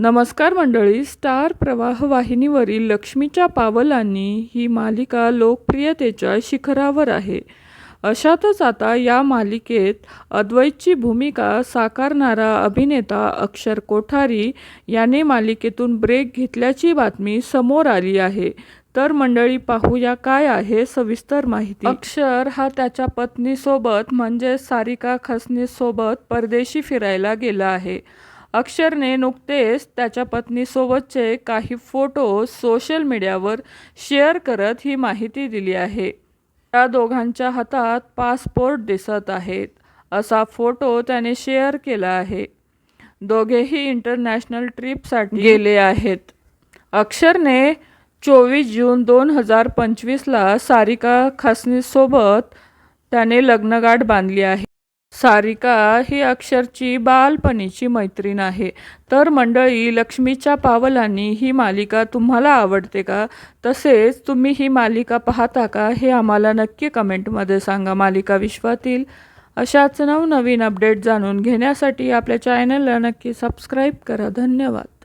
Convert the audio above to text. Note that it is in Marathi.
नमस्कार मंडळी स्टार प्रवाह वाहिनीवरील लक्ष्मीच्या पावलांनी ही मालिका लोकप्रियतेच्या शिखरावर आहे. अशातच आता या मालिकेत अद्वैतची भूमिका साकारणारा अभिनेता अक्षर कोठारी याने मालिकेतून ब्रेक घेतल्याची बातमी समोर आली आहे. तर मंडळी पाहूया काय आहे सविस्तर माहिती. अक्षर हा त्याच्या पत्नीसोबत म्हणजे सारिका खसनीसोबत परदेशी फिरायला गेला आहे. अक्षरने नुकतेच त्याच्या पत्नीसोबतचे काही फोटो सोशल मीडियावर शेअर करत ही माहिती दिली आहे. त्या दोघांच्या हातात पासपोर्ट दिसत आहेत. असा फोटो त्याने शेअर केला आहे. दोघेही इंटरनॅशनल ट्रिपसाठी गेले आहेत. अक्षरने चोवीस जून दोन हजार पंचवीसला सारिका खासनीसोबत त्याने लग्नगाठ बांधली आहे. सारिका ही अक्षरची बालपणीची मैत्रीण आहे. तर मंडळी लक्ष्मीच्या पावलांनी ही मालिका तुम्हाला आवडते का? तसेच तुम्ही ही मालिका पाहता का? हे आम्हाला नक्की कमेंटमध्ये सांगा मालिका विश्वातील. अशाच नवनवीन अपडेट जाणून घेण्यासाठी आपल्या चॅनलला नक्की सबस्क्राईब करा. धन्यवाद.